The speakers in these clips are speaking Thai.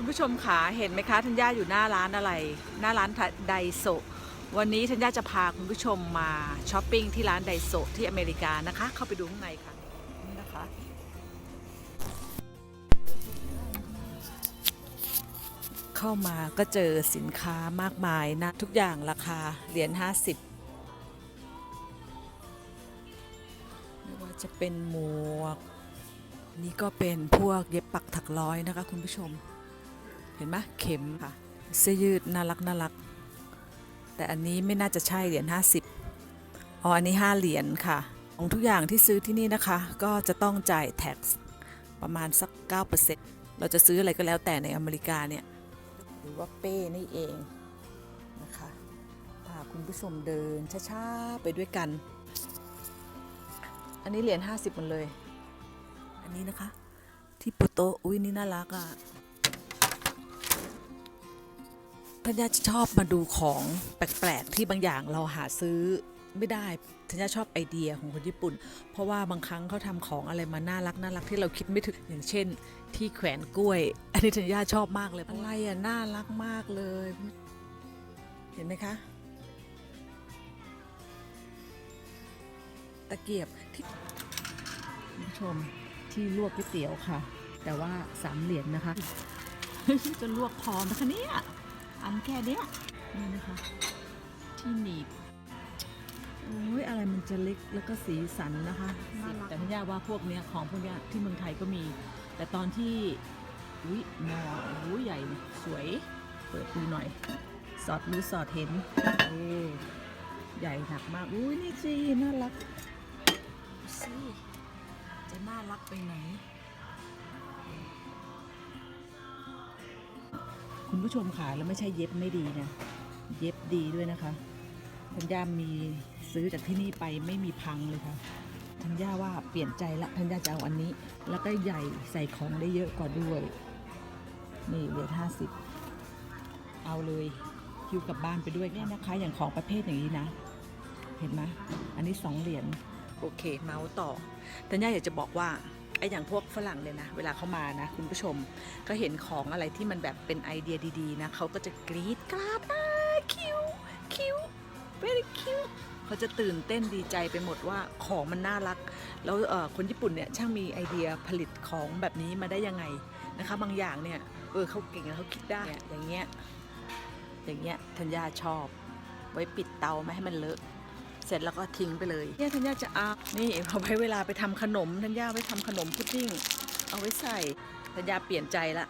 คุณผู้ชมขาเห็นไหมคะธัญญาอยู่หน้าร้านอะไร หน้าร้านไดโซวันนี้ธัญญาจะพาคุณผู้ชมมาช้อปปิ้งที่ร้านไดโซที่อเมริกานะคะ เข้าไปดูข้างในค่ะนี่นะคะเข้ามาก็เจอสินค้ามากมายนะ ทุกอย่างราคาเหรียญ50 ไม่ว่าจะเป็นหมวก นี่ก็เป็นพวกเย็บปักถักร้อยนะคะคุณผู้ชม เห็นไหมเข็มค่ะ เสื้อยืดน่ารักน่ารัก แต่อันนี้ไม่น่าจะใช่เหรียญ50อ๋ออันนี้ 5 เหรียญค่ะ ของทุกอย่างที่ซื้อที่นี่นะคะ ก็จะต้องจ่าย tax ประมาณสัก 9%เราจะซื้ออะไรก็แล้วแต่ในอเมริกาเนี่ย หรือว่าเป้นี่เองนะคะพาคุณผู้ชมเดินช้าๆไปด้วยกัน อันนี้เหรียญ50หมดเลย อันนี้นะคะ ที่โปโตอุ้ยนี่น่ารักอะ่ะ ธัญญาชอบมาดูของแปลกๆที่บางอย่างเราหาซื้อไม่ได้ธัญญาชอบไอเดียของคนญี่ปุ่น เพราะว่าบางครั้งเขาทำของอะไรมาน่ารักน่ารักที่เราคิดไม่ถึงอย่างเช่น ที่แขวนกล้วย อันนี้ธัญญาชอบมากเลยอะไรอะน่ารักมากเลย เห็นไหมคะ ตะเกียบที่คุณผู้ชมที่ลวกก๋วยเตี๋ยวค่ะ แต่ว่าสามเหรียญนะคะ จะลวกพอนะคะเนี่ย อันแค่เนี้ยนี่นะคะ ที่หนีบโอ้ยอะไรมันจะเล็กแล้วก็สีสันนะคะแต่ไม่ยากว่าพวกเนี้ยของพวกเนี้ยที่เมืองไทยก็มี แต่ตอนที่อุ้ยหมออุ้ยใหญ่เนี่ยสวย เปิดดูหน่อย สอดรู้สอดเห็นเอ้ใหญ่หนักมากอุ้ยนี่จีน่ารัก ดูสิจะน่ารักไปไหน คุณผู้ชมค่ะแล้วไม่ใช่เย็บไม่ดีนะเย็บดีด้วยนะคะธัญญามีซื้อจากที่นี่ไปไม่มีพังเลยค่ะธัญญาว่าเปลี่ยนใจละธัญญาจะเอาอันนี้ แล้วก็ใหญ่ใส่ของได้เยอะกว่าด้วย นี่เหลือห้าสิบเอาเลยคิวกลับบ้านไปด้วยเนี่ยนะคะ อย่างของประเภทอย่างนี้นะ เห็นไหมอันนี้สองเหรียญโอเค เมาส์ต่อแต่ย่าอยากจะบอกว่า ไออย่างพวกฝรั่งเลยนะ เวลาเขามานะ คุณผู้ชมก็เห็นของอะไรที่มันแบบเป็นไอเดียดีๆนะเขาก็จะกรี๊ดกราดอ่าคิวคิว very cute เขาจะตื่นเต้นดีใจไปหมดว่าของมันน่ารัก แล้วคนญี่ปุ่นเนี่ยช่างมีไอเดียผลิตของแบบนี้มาได้ยังไงนะคะ บางอย่างเนี่ยเออเขาเก่งเขาคิดได้อย่างเงี้ยอย่างเงี้ยธัญญาชอบ ไว้ปิดเตาไม่ให้มันเลอะ เสร็จแล้วก็ทิ้งไปเลยเนี่ยธัญญาจะเอานี่เอาไว้เวลาไปทำขนมธัญญาไว้ทำขนมพุดดิ้งเอาไว้ใส่ธัญญาเปลี่ยนใจละ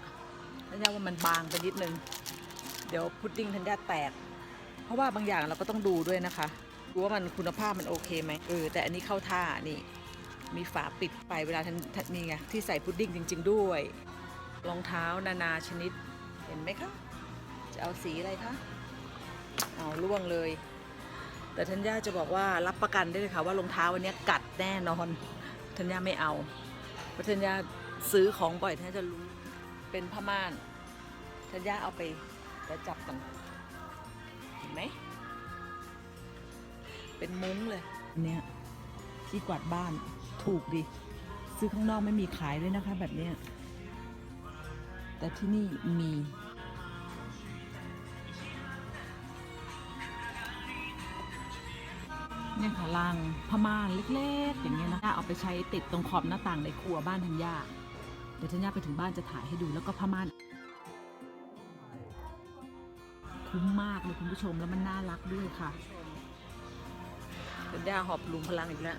ธัญญาว่ามันบางไปนิดนึง เดี๋ยวพุดดิ้งธัญญาแตก เพราะว่าบางอย่างเราก็ต้องดูด้วยนะคะดูว่ามันคุณภาพมันโอเคไหมเออแต่อันนี้เข้าท่านี่มีฝาปิดไปเวลาทันทันนี่ไงที่ใส่พุดดิ้งจริง ๆ ด้วยรองเท้านานาชนิดเห็นไหมคะจะเอาสีอะไรคะเอาล่วงเลย แต่ธัญญาจะบอกว่ารับประกันได้เลยค่ะว่ารองเท้าวันนี้กัดแน่นอนธัญญาไม่เอาเพราะธัญญาซื้อของบ่อยธัญญาจะรู้เป็นผ้าม่านธัญญาเอาไปแล้วจับกันเห็นไหมเป็นมุ้งเลยอันเนี้ยที่กวาดบ้านถูกดิซื้อข้างนอกไม่มีขายด้วยนะคะ แบบเนี้ยแต่ที่นี่มี เนี่ยค่ะรางผ้าม่านเล็กๆ อย่างเงี้ยนะเอาไปใช้ติดตรงขอบหน้าต่างในครัวบ้านธัญญาเดี๋ยวธัญญาไปถึงบ้านจะถ่ายให้ดูแล้วก็ผ้าม่านคุ้มมากเลยคุณผู้ชมแล้วมันน่ารักด้วยค่ะธัญญาหอบลุงพลังอีกแล้ว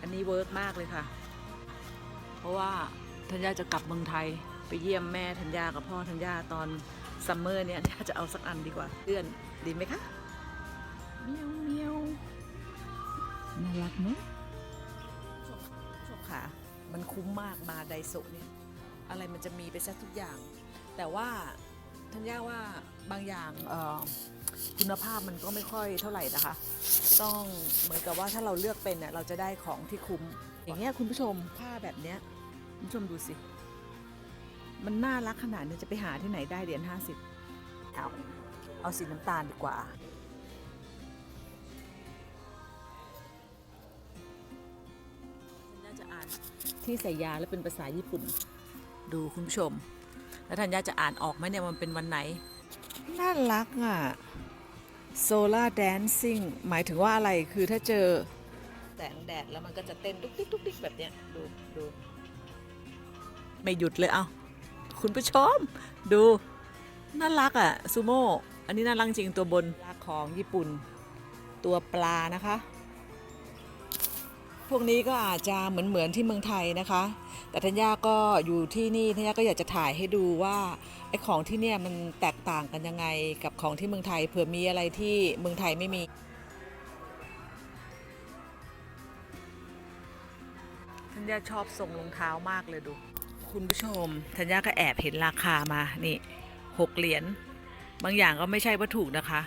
อันนี้เวิร์กมากเลยค่ะ เพราะว่าธัญญาจะกลับเมืองไทยไปเยี่ยมแม่ธัญญากับพ่อธัญญาตอนซัมเมอร์เนี่ยทันยาจะเอาสักอันดีกว่าเพื่อนดีไหมคะเมียว น่ารักไหมชมชมค่ะ มันคุ้มมากมาไดโซเนี่ย อะไรมันจะมีไปซะทุกอย่าง แต่ว่าทันย่าว่าบางอย่างคุณภาพมันก็ไม่ค่อยเท่าไหร่นะคะ ต้องเหมือนกับว่าถ้าเราเลือกเป็นเนี่ยเราจะได้ของที่คุ้ม อย่างเงี้ยคุณผู้ชมผ้าแบบเนี้ยคุณผู้ชมดูสิ มันน่ารักขนาดนี้จะไปหาที่ไหนได้เหรียญห้าสิบเอาเอาสีน้ำตาลดีกว่า ที่ใส่ยาแล้วเป็นภาษาญี่ปุ่น ดูคุณผู้ชม แล้วธัญญาจะอ่านออกไหมเนี่ยมันเป็นวันไหน น่ารักอะโซลาร์แดนซิ่งหมายถึงว่าอะไรคือถ้าเจอแสงแดดแล้วมันก็จะเต้นตุ๊กติ๊กตุ๊กติ๊กแบบเนี้ยดูดูไม่หยุดเลยเอาคุณผู้ชม ดูน่ารักอะซูโม่อันนี้น่ารักจริงตัวบนลากของญี่ปุ่น ตัวปลานะคะ พวกนี้ก็อาจจะเหมือนเหมือนที่เมืองไทยนะคะ แต่ธัญญาก็อยู่ที่นี่ธัญญาก็อยากจะถ่ายให้ดูว่าไอ้ของที่เนี่ยมันแตกต่างกันยังไงกับของที่เมืองไทยเผื่อมีอะไรที่เมืองไทยไม่มีธัญญาชอบส่งรองเท้ามากเลยดู คุณผู้ชมธัญญาก็แอบเห็นราคามานี่หกเหรียญบางอย่างก็ไม่ใช่ว่าถูกนะคะ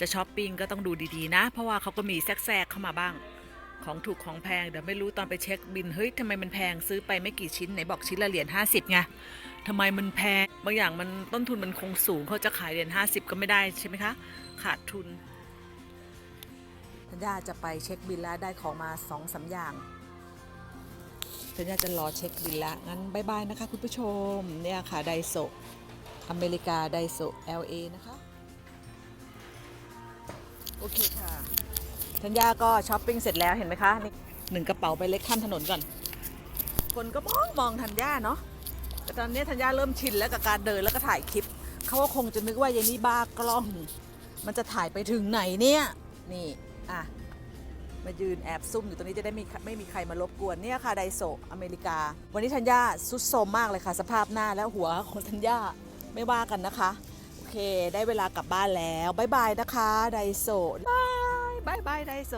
จะช้อปปิ้งก็ต้องดูดีๆนะ เพราะว่าเขาก็มีแทรกๆเข้ามาบ้าง ของถูกของแพงเดี๋ยวไม่รู้ตอนไปเช็คบินเฮ้ยทำไมมันแพงซื้อไปไม่กี่ชิ้นไหนบอกชิ้นละเหรียญ50ไงทำไมมันแพงบางอย่างมันต้นทุนมันคงสูงเขาจะขายเหรียญ50 ก็ไม่ได้ใช่ไหมคะ ขาดทุนธัญญาจะไปเช็คบินแล้วได้ของมาสองสามอย่างธัญญาจะรอเช็คบินแล้วงั้นบายบายนะคะ คุณผู้ชมเนี่ยค่ะไดโซอเมริกาไดโซ LA นะคะ โอเคค่ะ ธัญญาก็ช้อปปิ้งเสร็จแล้วเห็นไหมคะนี่หนึ่งกระเป๋าใบเล็กข้ามถนนก่อน คนก็มองมองธัญญาเนาะแต่ตอนนี้ธัญญาเริ่มชินแล้วกับการเดินแล้วก็ถ่ายคลิป เขาก็คงจะนึกว่ายายนี่บ้ากล้อง มันจะถ่ายไปถึงไหนเนี่ย นี่อะมายืนแอบซุ่มอยู่ตรงนี้จะได้ม่ไม่มีใครมารบกวนเนี่ยค่ะไดโซอเมริกา วันนี้ธัญญาสุดโทมมากเลยค่ะ สภาพหน้าและหัวของธัญญาไม่ว่ากันนะคะ โอเค ได้เวลากลับบ้านแล้วบายบายนะคะไดโซบาย บายบายไดโซ